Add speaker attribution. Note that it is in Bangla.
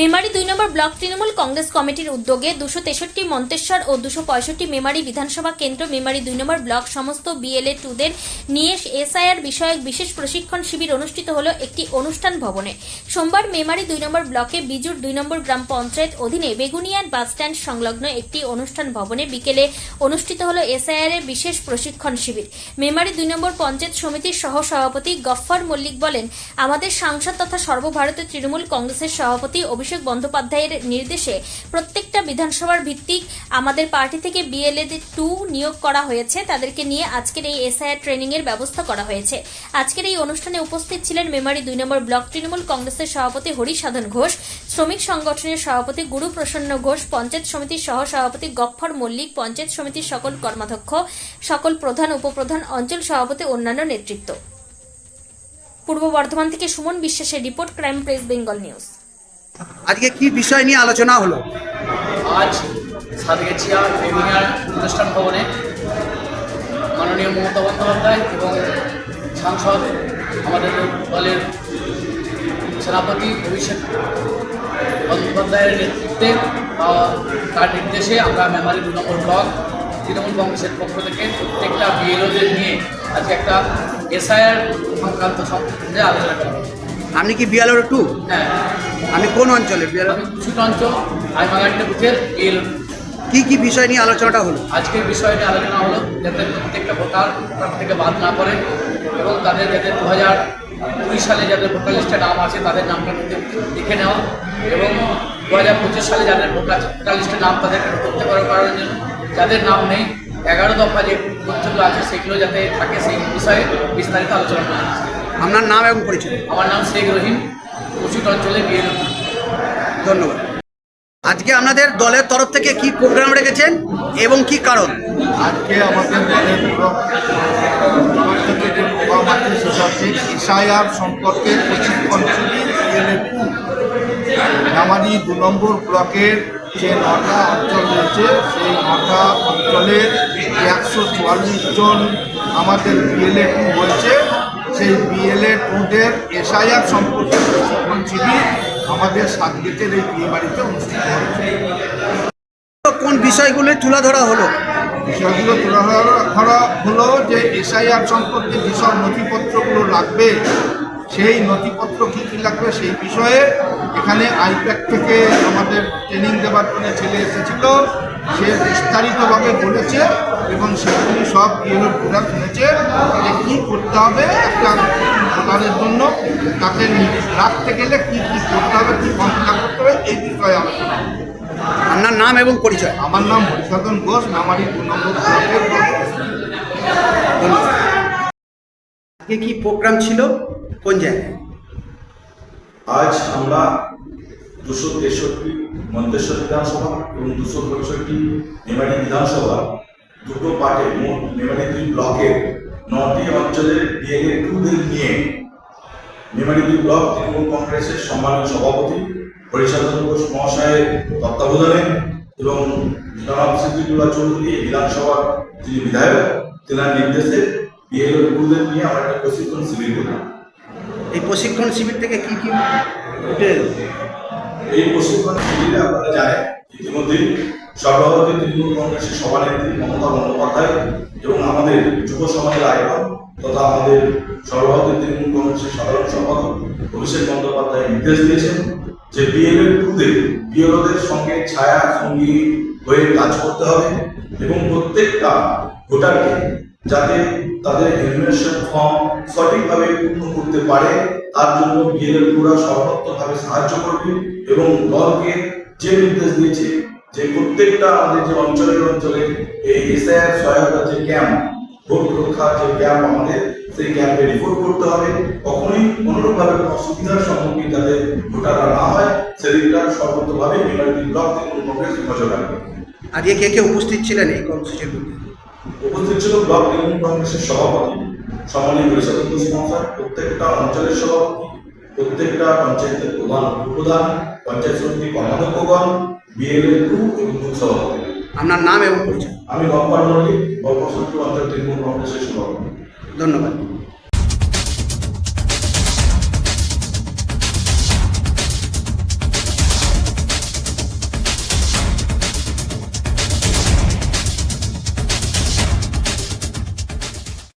Speaker 1: মেমারি দুই নম্বর ব্লক তৃণমূল কংগ্রেস কমিটির উদ্যোগে দুশো তেষট্টি মন্তেশ্বর ও দুশো পঁয়ষট্টি মেমারি বিধানসভা কেন্দ্র মেমারি দুই নম্বর ব্লক সমস্ত বিএলএ টুদের নিয়ে এসআইআর বিষয়ক বিশেষ প্রশিক্ষণ শিবির অনুষ্ঠিত হলো একটি অনুষ্ঠান ভবনে। সোমবার মেমারি দুই নম্বর ব্লকে বিজুর দুই নম্বর গ্রাম পঞ্চায়েত অধীনে বেগুনিয়ার বাসস্ট্যান্ড সংলগ্ন একটি অনুষ্ঠান ভবনে বিকেলে অনুষ্ঠিত হলো এসআইআর এর বিশেষ প্রশিক্ষণ শিবির। মেমারি দুই নম্বর পঞ্চায়েত সমিতির সহ সভাপতি গফফর মল্লিক বলেন, আমাদের সাংসদ তথা সর্বভারতীয় তৃণমূল কংগ্রেসের সভাপতি অভিষেক বন্দ্যোপাধ্যায়ের নির্দেশে প্রত্যেকটা বিধানসভার ভিত্তিক আমাদের পার্টি থেকে বিএলএ টু নিয়োগ করা হয়েছে। তাদেরকে নিয়ে আজকের এই এসআইআর ট্রেনিং এর ব্যবস্থা করা হয়েছে। আজকের এই অনুষ্ঠানে উপস্থিত ছিলেন মেমারি দুই নম্বর ব্লক তৃণমূল কংগ্রেসের সভাপতি হরি সাধন ঘোষ, শ্রমিক সংগঠনের সভাপতি গুরু প্রসন্ন ঘোষ, পঞ্চায়েত সমিতির সহ সভাপতি গফফর মল্লিক, পঞ্চায়েত সমিতির সকল কর্মাধ্যক্ষ, সকল প্রধান, উপপ্রধান, অঞ্চল সভাপতি, অন্যান্য নেতৃত্ব। পূর্ব বর্ধমান থেকে সুমন বিশ্বাসের report crime press, Bengal news.
Speaker 2: আজকে কি বিষয় নিয়ে আলোচনা হলো?
Speaker 3: আজ সাতগেছিয়া বেগুনিয়ার অনুষ্ঠান ভবনে মাননীয় মমতা বন্দ্যোপাধ্যায় এবং সাংসদ আমাদের দলের সেনাপতি অভিষেক বন্দ্যোপাধ্যায়ের নেতৃত্বে তার নির্দেশে আমরা মেমারি দু নম্বর ব্লক তৃণমূল কংগ্রেসের পক্ষ থেকে প্রত্যেকটা বিএলওদের নিয়ে আজকে একটা এসআইআর সংক্রান্ত সম্বন্ধে আলোচনা করা
Speaker 2: আপনি কি বিয়ালোর টু?
Speaker 3: হ্যাঁ।
Speaker 2: আপনি কোন অঞ্চলে?
Speaker 3: আমি বুথের
Speaker 2: কি কি বিষয় নিয়ে আলোচনাটা হলো?
Speaker 3: আজকের বিষয় নিয়ে আলোচনা হলো যাতে প্রত্যেকটা ভোটার তার থেকে বাদ না করে এবং তাদের যাতে দু হাজার কুড়ি সালে যাদের ভোটার লিস্টে নাম আছে তাদের নামটা লিখে নেওয়া এবং দু হাজার পঁচিশ সালে যাদের ভোটার ভোটার লিস্টে নাম তাদেরকে করতে পারে করার জন্য যাদের নাম নেই এগারো দফা যে তথ্যগুলো আছে সেগুলো যাতে থাকে সেই বিষয়ে বিস্তারিত আলোচনা করা
Speaker 2: আপনার নাম এবং পরিচয়।
Speaker 3: আমার নাম শেখ রহিম। কুচুট অঞ্চলে বিয়ে
Speaker 2: ধন্যবাদ। আজকে আপনাদের দলের তরফ থেকে কি প্রোগ্রাম রেখেছেন এবং কি কারণ?
Speaker 4: আজকে আমাদের দলের প্রোগ্রাম আছে সম্পর্কে আমারই দু নম্বর ব্লকের যে নটা অঞ্চল রয়েছে সেই নটা অঞ্চলের একশো চুয়াল্লিশ জন আমাদের বিএলএ হয়েছে সেই বিএলএ টুদের এসআইআর সম্পর্কে প্রশিক্ষণ শিবির আমাদের সাতগেটের এই বিয়ে বাড়িতে অনুষ্ঠিত হয়েছে।
Speaker 2: কোন বিষয়গুলি তুলে ধরা হলো?
Speaker 4: বিষয়গুলো তুলে ধরা হলো যে এসআইআর সম্পর্কে যেসব নথিপত্রগুলো লাগবে সেই নথিপত্র কী কী লাগবে সেই বিষয়ে এখানে আইপ্যাক থেকে আমাদের ট্রেনিং দেওয়ার জন্য ছেলে এসেছিল। সে বিস্তারিতভাবে বলেছে এবং সেগুলি সব ইয়েলো ভোটার শুনেছে যে কী করতে হবে একটা ভোটারের জন্য তাকে রাখতে গেলে কী কী করতে হবে কী ফর্ম করতে হবে এই বিষয়ে আলোচনা
Speaker 2: আপনার নাম এবং পরিচয়?
Speaker 4: আমার নাম হরিসাধন ঘোষ নামারি দু নম্বর ব্লকের
Speaker 2: আজকে কি প্রোগ্রাম ছিল? কোন জায়গায়?
Speaker 5: আজ আমরা দুশো তেষট্টি মন্তেশ্বর বিধানসভা এবং দুশো পঁয়ষট্টি মেমারি বিধানসভা দুটো পার্টে মোট মেমারি দুই ব্লকের নটি অঞ্চলের ডিএলএ টুদের নিয়ে মেমারি দুই ব্লক তৃণমূল কংগ্রেসের সম্মানীয় সভাপতি হরিচন্দ্র ঘোষ মহাশয়ের তত্ত্বাবধানে এবং জনাব সিদ্দিকুল্লাহ চৌধুরী বিধানসভার যিনি বিধায়ক, তেনার নির্দেশে বিএলএ টুদের নিয়ে আমরা একটা প্রশিক্ষণ শিবির করলাম
Speaker 2: এই প্রশিক্ষণ শিবির থেকে কি কি উঠে
Speaker 5: এই প্রশিক্ষণ শিবিরে আপনারা জানেন ইতিমধ্যেই সর্বভারতীয় তৃণমূল কংগ্রেসের সভানেত্রী মমতা বন্দ্যোপাধ্যায় এবং আমাদের যুব সমাজের আয়োজন তথা আমাদের সর্বভারতীয় তৃণমূল কংগ্রেসের সাধারণ সম্পাদক অভিষেক বন্দ্যোপাধ্যায় নির্দেশ দিয়েছেন যে বিএলএ টুদের বিএলওদের সঙ্গে ছায়া সঙ্গী হয়ে কাজ করতে হবে এবং প্রত্যেকটা ভোটারকে যাতে তাদের এলিমিনেশন ফর্ম সঠিকভাবে পূর্ণ করতে পারে, তার জন্য বিএলএল পুরা সর্বাত্মকভাবে সাহায্য করবে এবং দলকে যে নির্দেশ দিয়েছে যে প্রত্যেকটা আমাদের যে অঞ্চলের অঞ্চলে এই এসআইআর সহায়তা যে ক্যাম্প ভোট রক্ষার যে ক্যাম্প আমাদের, সেই ক্যাম্পে রিপোর্ট করতে হবে কখনোই অনুরূপভাবে কোনো অসুবিধার সম্মুখীন যাতে ভোটাররা না হয় সেদিকটা সর্বত্রভাবে বিমানী ব্লক তৃণমূল কংগ্রেস নজর রাখবে
Speaker 2: আজকে কে কে উপস্থিত ছিলেন এই কর্মসূচির মধ্যে?
Speaker 5: উপস্থিত ছিল ব্লক তৃণমূল কংগ্রেসের সভাপতি সম্মানীয় পরিষদ মহাশয় প্রত্যেকটা অঞ্চলের সভাপতি প্রত্যেকটা পঞ্চায়েতের প্রধান উপপ্রধান পঞ্চায়েত সমিতি কর্মাধ্যক্ষগণ বিএলএ টু এবং বুথ সভাপতি।
Speaker 2: আপনার নাম এবং পরিচয়।
Speaker 5: আমি গপ্পার মল্লিক বপ্পা অঞ্চল তৃণমূল কংগ্রেসের সভাপতি।
Speaker 2: ধন্যবাদ।